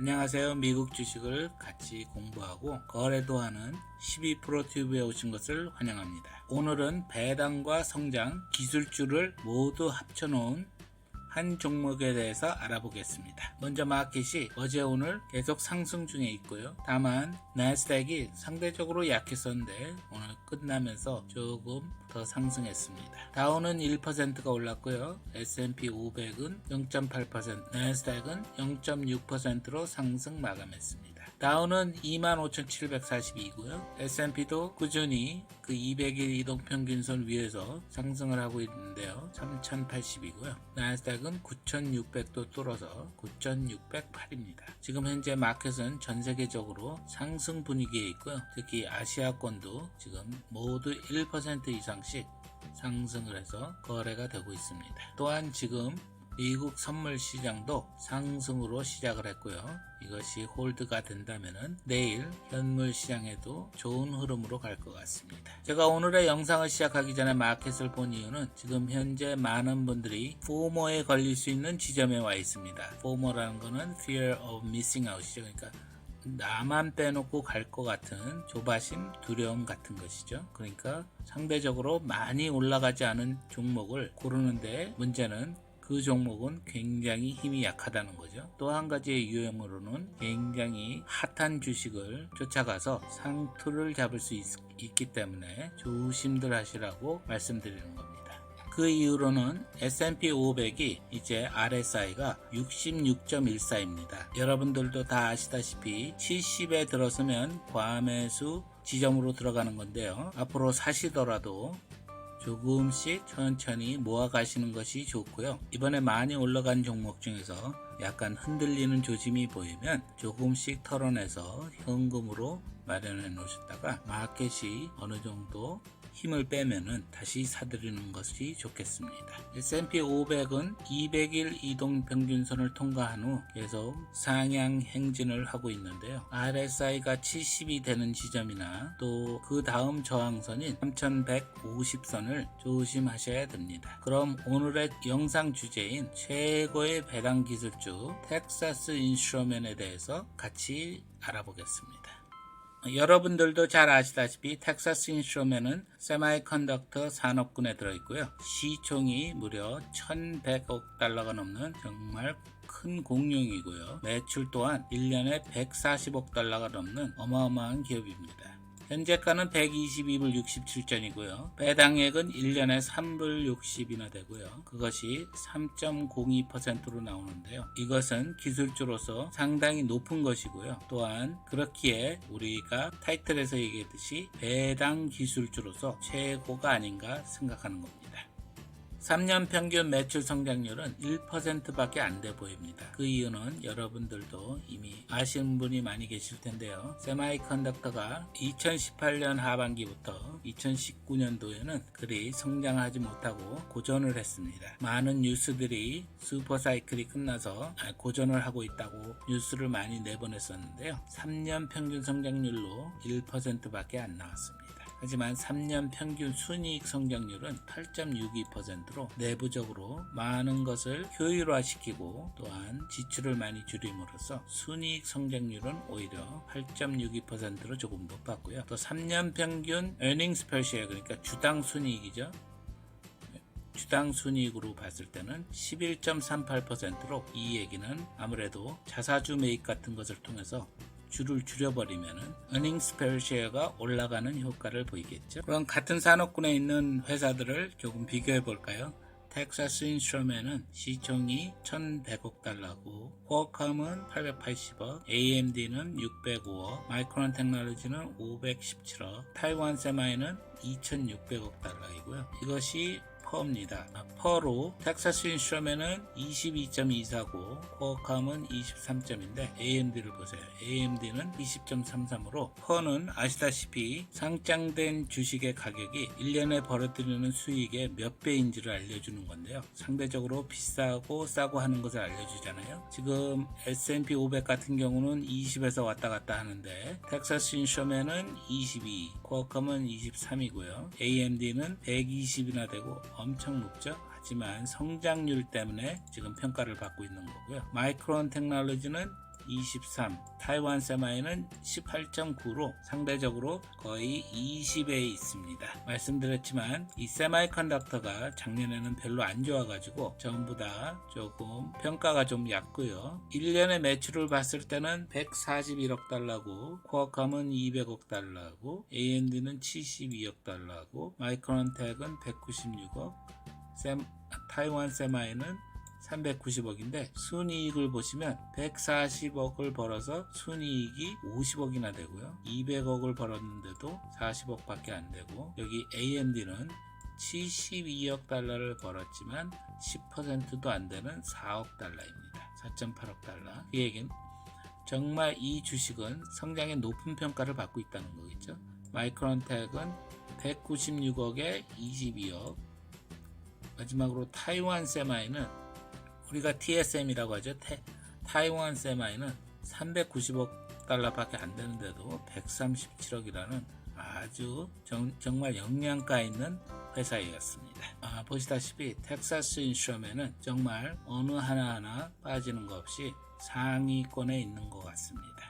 안녕하세요. 미국 주식을 같이 공부하고 거래도 하는 12프로 튜브에 오신 것을 환영합니다. 오늘은 배당과 성장, 기술주를 모두 합쳐놓은 한 종목에 대해서 알아보겠습니다. 먼저 마켓이 어제 오늘 계속 상승 중에 있고요. 다만 나스닥이 상대적으로 약했었는데 오늘 끝나면서 조금 더 상승했습니다. 다우는 1%가 올랐고요. S&P 500은 0.8%, 나스닥은 0.6%로 상승 마감했습니다. 다우는 25,742고요. S&P도 꾸준히 그 200일 이동평균선 위에서 상승을 하고 있는데요. 3,080이고요. 나스닥은 9,600도 뚫어서 9,608입니다. 지금 현재 마켓은 전 세계적으로 상승 분위기에 있고요. 특히 아시아권도 지금 모두 1% 이상씩 상승을 해서 거래가 되고 있습니다. 또한 지금 미국 선물 시장도 상승으로 시작을 했고요. 이것이 홀드가 된다면 내일 현물 시장에도 좋은 흐름으로 갈 것 같습니다. 제가 오늘의 영상을 시작하기 전에 마켓을 본 이유는 지금 현재 많은 분들이 포모에 걸릴 수 있는 지점에 와 있습니다. 포모라는 것은 fear of missing out이죠. 그러니까 나만 빼놓고 갈 것 같은 조바심, 두려움 같은 것이죠. 그러니까 상대적으로 많이 올라가지 않은 종목을 고르는데 문제는 그 종목은 굉장히 힘이 약하다는 거죠. 또 한 가지의 유형으로는 굉장히 핫한 주식을 쫓아가서 상투를 잡을 수 있, 기 때문에 조심들 하시라고 말씀드리는 겁니다. 그 이후로는 S&P 500이 이제 RSI가 66.14입니다. 여러분들도 다 아시다시피 70에 들어서면 과매수 지점으로 들어가는 건데요. 앞으로 사시더라도 조금씩 천천히 모아 가시는 것이 좋고요. 이번에 많이 올라간 종목 중에서 약간 흔들리는 조짐이 보이면 조금씩 털어내서 현금으로 마련해 놓으셨다가 마켓이 어느 정도 힘을 빼면은 다시 사들이는 것이 좋겠습니다. S&P 500은 200일 이동 평균선을 통과한 후 계속 상향 행진을 하고 있는데요. RSI가 70이 되는 지점이나 또 그 다음 저항선인 3150선을 조심하셔야 됩니다. 그럼 오늘의 영상 주제인 최고의 배당 기술주 텍사스 인슈러맨에 대해서 같이 알아보겠습니다. 여러분들도 잘 아시다시피 텍사스 인슈러맨은 세마이컨덕터 산업군에 들어있고요. 시총이 무려 1100억 달러가 넘는 정말 큰 공룡이고요. 매출 또한 1년에 140억 달러가 넘는 어마어마한 기업입니다. 현재가는 122불 67전이고요. 배당액은 1년에 3불 60이나 되고요. 그것이 3.02%로 나오는데요. 이것은 기술주로서 상당히 높은 것이고요. 또한 그렇기에 우리가 타이틀에서 얘기했듯이 배당 기술주로서 최고가 아닌가 생각하는 겁니다. 3년 평균 매출 성장률은 1%밖에 안 돼 보입니다. 그 이유는 여러분들도 이미 아시는 분이 많이 계실 텐데요. 세마이컨덕터가 2018년 하반기부터 2019년도에는 그리 성장하지 못하고 고전을 했습니다. 많은 뉴스들이 슈퍼사이클이 끝나서 고전을 하고 있다고 뉴스를 많이 내보냈었는데요. 3년 평균 성장률로 1%밖에 안 나왔습니다. 하지만 3년 평균 순이익 성장률은 8.62%로 내부적으로 많은 것을 효율화시키고 또한 지출을 많이 줄임으로써 순이익 성장률은 오히려 8.62%로 조금 높았고요. 또 3년 평균 earnings per share 그러니까 주당 순이익이죠. 주당 순이익으로 봤을 때는 11.38%로 이 얘기는 아무래도 자사주 매입 같은 것을 통해서 줄을 earnings per share가 올라가는 효과를 보이겠죠. 그럼 같은 산업군에 있는 회사들을 조금 비교해 볼까요? 텍사스 인슈러맨은 시총이 1100억 달러고 쿼컴은 880억, AMD는 605억, 마이크론 테크놀로지는 517억, 타이완 세마이는 2600억 달러이고요. 이것이 퍼입니다. 퍼로 텍사스 인슈러맨은 22.24고 쿼컴은 23점인데 AMD를 보세요. AMD는 20.33으로 퍼는 아시다시피 상장된 주식의 가격이 1년에 벌어들이는 수익의 몇 배인지를 알려주는 건데요. 상대적으로 비싸고 싸고 하는 것을 알려주잖아요. 지금 S&P 500 같은 경우는 20에서 왔다 갔다 하는데 텍사스 인슈러맨은 22, 쿼컴은 23이고요. AMD는 120이나 되고 엄청 높죠. 하지만 성장률 때문에 지금 평가를 받고 있는 거고요. 마이크론 테크놀로지는 23, 타이완 세마이는 18.9로 상대적으로 거의 20에 있습니다. 말씀드렸지만 이 세마이 컨덕터가 작년에는 별로 안 좋아가지고 전부 다 조금 평가가 좀 얕고요. 1년의 매출을 봤을 때는 141억 달러고 코어컴은 200억 달러고 AMD는 72억 달러고 마이크론텍은 196억 셈, 타이완 세마이는 390억인데 순이익을 보시면 140억을 벌어서 순이익이 50억이나 되고요. 200억을 벌었는데도 40억밖에 안 되고 여기 AMD는 72억 달러를 벌었지만 10%도 안 되는 4억 달러입니다. 4.8억 달러. 이 얘기는 정말 이 주식은 성장의 높은 평가를 받고 있다는 거겠죠. 마이크론텍은 196억에 22억. 마지막으로 타이완 세마이는 우리가 TSM이라고 하죠. 태- 타이완 세마이는 390억 달러밖에 안 되는데도 137억이라는 아주 정, 말 영양가 있는 회사였습니다. 아, 보시다시피 텍사스 인슈어맨은 정말 어느 하나하나 빠지는 것 없이 상위권에 있는 것 같습니다.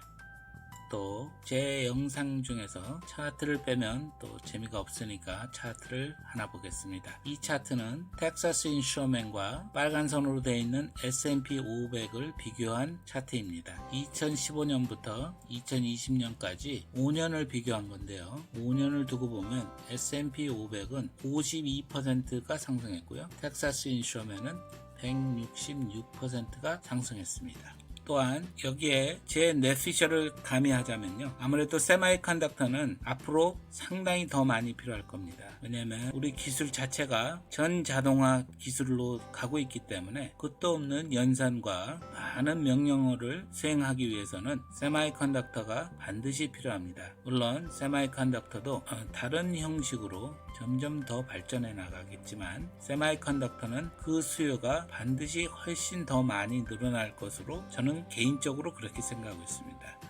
또 제 영상 중에서 차트를 빼면 또 재미가 없으니까 차트를 하나 보겠습니다. 이 차트는 텍사스 인슈어맨과 빨간 선으로 되어 있는 S&P 500을 비교한 차트입니다. 2015년부터 2020년까지 5년을 비교한 건데요. 5년을 두고 보면 S&P 500은 52%가 상승했고요. 텍사스 인슈어맨은 166%가 상승했습니다. 또한 여기에 제 넷피셔를 가미하자면요. 아무래도 세마이 컨덕터는 앞으로 상당히 더 많이 필요할 겁니다. 왜냐하면 우리 기술 자체가 전 자동화 기술로 가고 있기 때문에 끝도 없는 연산과 많은 명령어를 수행하기 위해서는 세마이 컨덕터가 반드시 필요합니다. 물론 세마이 컨덕터도 어, 다른 형식으로 점점 더 발전해 나가겠지만 세마이 컨덕터는 그 수요가 반드시 훨씬 더 많이 늘어날 것으로 저는 개인적으로 그렇게 생각하고 있습니다.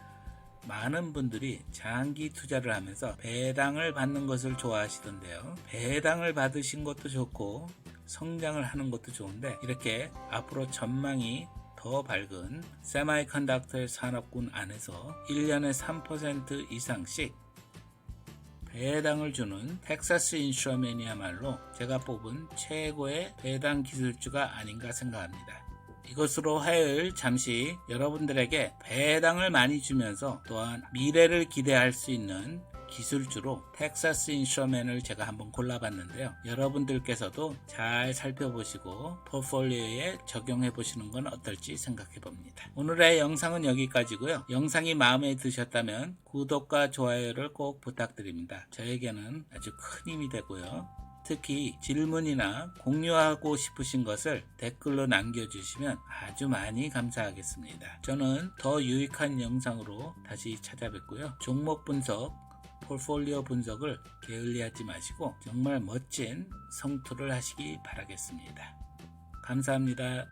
많은 분들이 장기 투자를 하면서 배당을 받는 것을 좋아하시던데요. 배당을 받으신 것도 좋고 성장을 하는 것도 좋은데 이렇게 앞으로 전망이 더 밝은 세마이 컨덕터의 산업군 안에서 1년에 3% 이상씩 배당을 주는 텍사스 인슈어맨이야말로 제가 뽑은 최고의 배당 기술주가 아닌가 생각합니다. 이것으로 화요일 잠시 여러분들에게 배당을 많이 주면서 또한 미래를 기대할 수 있는 기술주로 텍사스 인슈어맨을 제가 한번 골라봤는데요. 여러분들께서도 잘 살펴보시고 포폴리오에 적용해 보시는 건 어떨지 생각해 봅니다. 오늘의 영상은 여기까지고요. 영상이 마음에 드셨다면 구독과 좋아요를 꼭 부탁드립니다. 저에게는 아주 큰 힘이 되고요. 특히 질문이나 공유하고 싶으신 것을 댓글로 남겨주시면 아주 많이 감사하겠습니다. 저는 더 유익한 영상으로 다시 찾아뵙고요. 종목 분석, 폴폴리오 분석을 게을리하지 마시고 정말 멋진 성투를 하시기 바라겠습니다. 감사합니다.